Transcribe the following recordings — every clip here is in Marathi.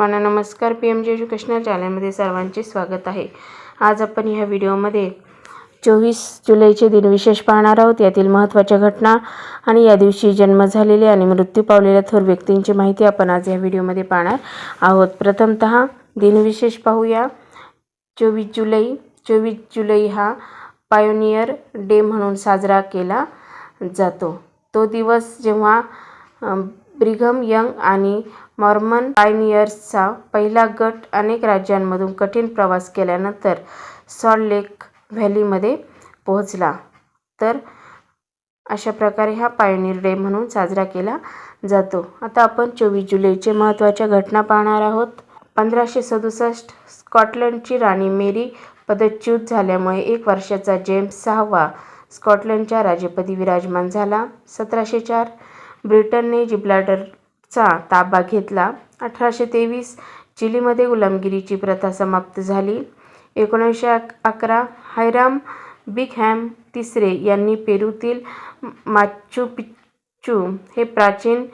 सर्वांना नमस्कार. पी एम जी एज्युकेशनल चॅनलमध्ये सर्वांचे स्वागत आहे. आज आपण ह्या व्हिडिओमध्ये चोवीस जुलैचे दिनविशेष पाहणार आहोत. यातील महत्त्वाच्या घटना आणि या दिवशी जन्म झालेले आणि मृत्यू पावलेल्या थोर व्यक्तींची माहिती आपण आज या व्हिडिओमध्ये पाहणार आहोत. प्रथमतः दिनविशेष पाहूया. चोवीस जुलै चोवीस जुलै हा पायोनियर डे म्हणून साजरा केला जातो. तो दिवस जेव्हा ब्रिघम यंग आणि मॉर्मन पायनियर्सचा पहिला गट अनेक राज्यांमधून कठीण प्रवास केल्यानंतर सॉल्ट लेक व्हॅलीमध्ये पोहोचला. तर अशा प्रकारे हा पायोनियर डे म्हणून साजरा केला जातो. आता आपण चोवीस जुलैचे महत्त्वाच्या घटना पाहणार आहोत. पंधराशे सदुसष्ट स्कॉटलंडची राणी मेरी पदच्युत झाल्यामुळे एक वर्षाचा जेम्स सहावा स्कॉटलंडच्या राजेपदी विराजमान झाला. सतराशे चार ब्रिटनने चा ताबा घेतला. अठराशे तेवीस चिलीमध्ये गुलामगिरीची प्रथा समाप्त झाली. एकोणीसशे अक अकरा हैराम बिगहॅम तिसरे यांनी पेरूतील माच्चू पिच्चू हे प्राचीन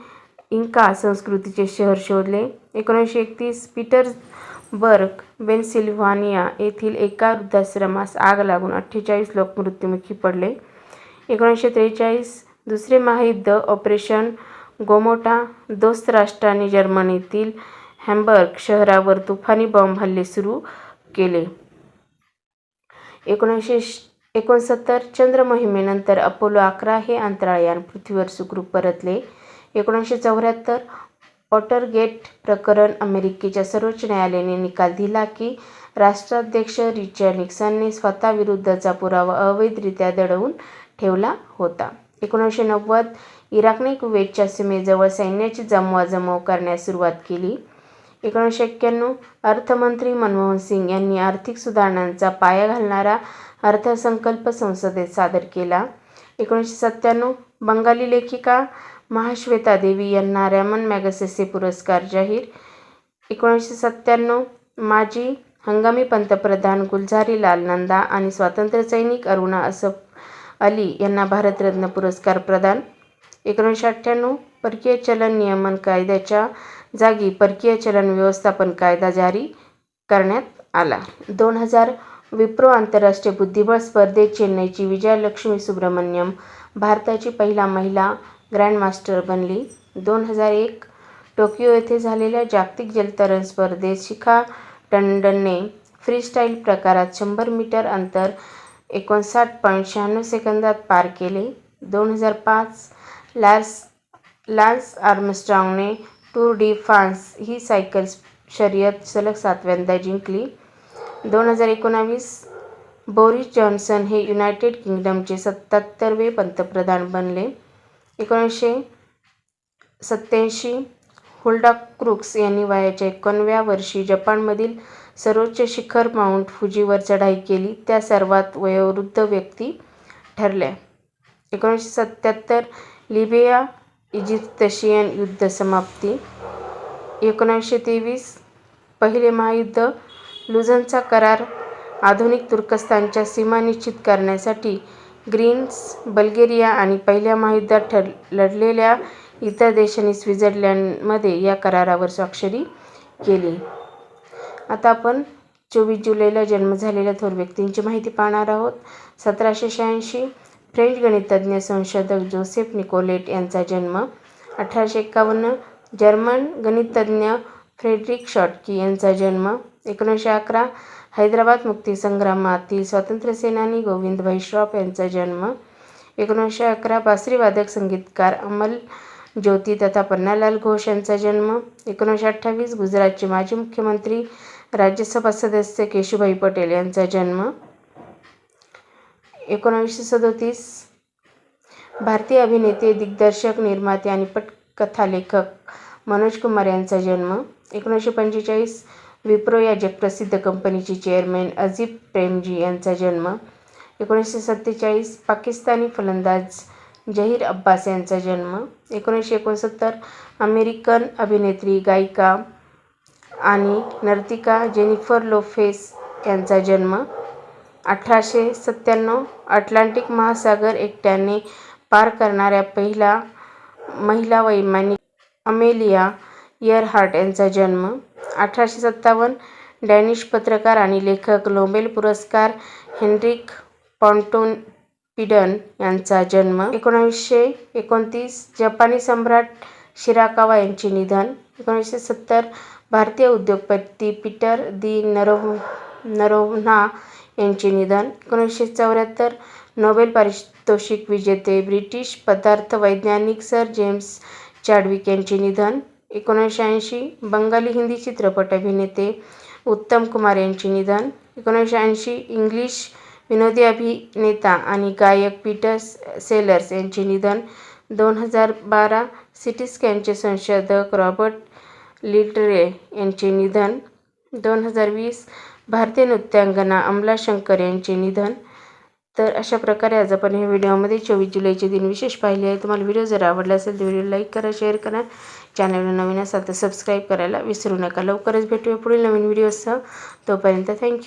इंका संस्कृतीचे शहर शोधले. एकोणीसशे एकतीस पीटर्सबर्ग बेनसिल्व्हानिया येथील एका वृद्धाश्रमास आग लागून अठ्ठेचाळीस लोक मृत्युमुखी पडले. एकोणीसशे त्रेचाळीस दुसरे महायुद्ध ऑपरेशन गोमोटा दोस्त राष्ट्रांनी जर्मनीतील हॅम्बर्ग शहरावर तुफानी बॉम्ब हल्ले सुरू केले. एकोणीसशे एकोणसत्तर चंद्र मोहिमेनंतर अपोलो अकरा हे अंतराळयान पृथ्वीवर सुखरूप परतले. एकोणीसशे चौऱ्याहत्तर वॉटरगेट प्रकरण अमेरिकेच्या सर्वोच्च न्यायालयाने निकाल दिला की राष्ट्राध्यक्ष रिचर्ड निक्सनने स्वतःविरुद्धचा पुरावा अवैधरित्या दडवून ठेवला होता. एकोणीसशे नव्वद इराकने कुवेतच्या सीमेजवळ सैन्याची जमवाजमव करण्यास सुरुवात केली. एकोणीसशे एक्क्याण्णव अर्थमंत्री मनमोहन सिंग यांनी आर्थिक सुधारणांचा पाया घालणारा अर्थसंकल्प संसदेत सादर केला. एकोणीसशे सत्त्याण्णव बंगाली लेखिका महाश्वेता देवी यांना रॅमन मॅगसेसे पुरस्कार जाहीर. एकोणीसशे सत्त्याण्णव माजी हंगामी पंतप्रधान गुलझारीलाल नंदा आणि स्वातंत्र्यसैनिक अरुणा असफ अली यांना भारतरत्न पुरस्कार प्रदान. एकोणीसशे अठ्ठ्याण्णव परकीय चलन नियमन कायद्याच्या जागी परकीय चलन व्यवस्थापन कायदा जारी करण्यात आला. दोन हजार विप्रो आंतरराष्ट्रीय बुद्धिबळ स्पर्धेत चेन्नईची विजयलक्ष्मी सुब्रमण्यम भारताची पहिला महिला ग्रँडमास्टर बनली. दोन हजार एक टोकियो येथे झालेल्या जागतिक जलतरण स्पर्धेत शिखा टंडनने फ्रीस्टाईल प्रकारात शंभर मीटर अंतर एकोणसाठ पॉईंट शहाण्णव सेकंदात पार केले. दोन हजार पाच लॅर्स लान्स आर्मस्ट्रॉंगने टूर डी फ्रान्स ही सायकल शर्यत सलग सातव्यांदा जिंकली. दोन हजार एकोणावीस बोरिस जॉन्सन हे युनायटेड किंगडमचे सत्त्याहत्तरवे पंतप्रधान बनले. एकोणीसशे सत्त्याऐंशी हुल्डा क्रुक्स यांनी वयाच्या एकोणव्या वर्षी जपानमधील सर्वोच्च शिखर माउंट फुजीवर चढाई केली. त्या सर्वात वयोवृद्ध व्यक्ती ठरल्या. एकोणीसशे सत्त्याहत्तर लिबिया इजिप्तशियन युद्ध समाप्ती. एकोणीसशे तेवीस पहिले महायुद्ध. लुझनचा करार आधुनिक तुर्कस्तानच्या सीमा निश्चित करण्यासाठी ग्रीन्स बल्गेरिया आणि पहिल्या महायुद्धात ठर लढलेल्या इतर देशांनी स्वित्झर्लंडमध्ये या करारावर स्वाक्षरी केली. आता आपण चोवीस जुलैला जन्म झालेल्या थोर व्यक्तींची माहिती पाहणार आहोत. सतराशे शहाऐंशी फ्रेंच गणितज्ञ संशोधक जोसेफ निकोलेट यांचा जन्म अठराशे एक्कावन्न जर्मन गणितज्ञ फ्रेडरिक शॉटकी यांचा जन्म एकोणीसशे अकरा. हैदराबाद मुक्तीसंग्रामातील स्वातंत्र्यसेनानी गोविंदभाई श्रॉफ यांचा जन्म एकोणीसशे अकरा. बासरीवादक संगीतकार अमल ज्योती तथा पन्नालाल घोष यांचा जन्म एकोणीसशे अठ्ठावीस. गुजरातचे माजी मुख्यमंत्री राज्यसभा सदस्य केशुभाई पटेल यांचा जन्म एकोणावीसशे सदोतीस. भारतीय अभिनेते दिग्दर्शक निर्माते आणि पटकथालेखक मनोज कुमार यांचा जन्म एकोणीसशे पंचेचाळीस. विप्रो या जगप्रसिद्ध कंपनीचे चेअरमॅन अजिब प्रेमजी यांचा जन्म एकोणीसशे सत्तेचाळीस. पाकिस्तानी फलंदाज जहीर अब्बास यांचा जन्म एकोणीसशे एकोणसत्तर. अमेरिकन अभिनेत्री गायिका आणि नर्तिका जेनिफर लोफेस यांचा जन्म अठराशे सत्त्याण्णव अटलांटिक महासागर एकट्याने पार करणाऱ्या पहिला महिला वैमानिक अमेलिया इयरहार्ट यांचा जन्म अठराशे सत्तावन्न डॅनिश पत्रकार आणि लेखक नोबेल पुरस्कार हेनरिक पॉन्टोन पिडन यांचा जन्म एकोणावीसशे एकोणतीस जपानी सम्राट शिराकावा यांचे निधन एकोणीसशे सत्तर भारतीय उद्योगपती पीटर दी नरो नरोव्हा यांचे निधन. एकोणीसशे चौऱ्याहत्तर नोबेल पारितोषिक विजेते ब्रिटिश पदार्थ वैज्ञानिक सर जेम्स चॅडविक यांचे निधन. एकोणीसशे ऐंशी बंगाली हिंदी चित्रपट अभिनेते उत्तम कुमार यांचे निधन. एकोणीसशे ऐंशी इंग्लिश विनोदी अभिनेता आणि गायक पीटर सेलर्स यांचे निधन. दोन हजार बारा सिटी स्कॅनचे संशोधक रॉबर्ट लिटरे यांचे निधन. दोन हजार वीस भारतीय नृत्यांगना अमला शंकर यांचे निधन. तर अशा प्रकारे आज आपण ह्या व्हिडिओमध्ये चोवीस जुलैचे दिन विशेष पाहिले आहे. तुम्हाला व्हिडिओ जर आवडला असेल तर व्हिडिओ लाईक करा शेअर करा. चॅनलला नवीन असाल तर सबस्क्राईब करायला विसरू नका. लवकरच भेटूया पुढील नवीन व्हिडिओसह. तोपर्यंत थँक्यू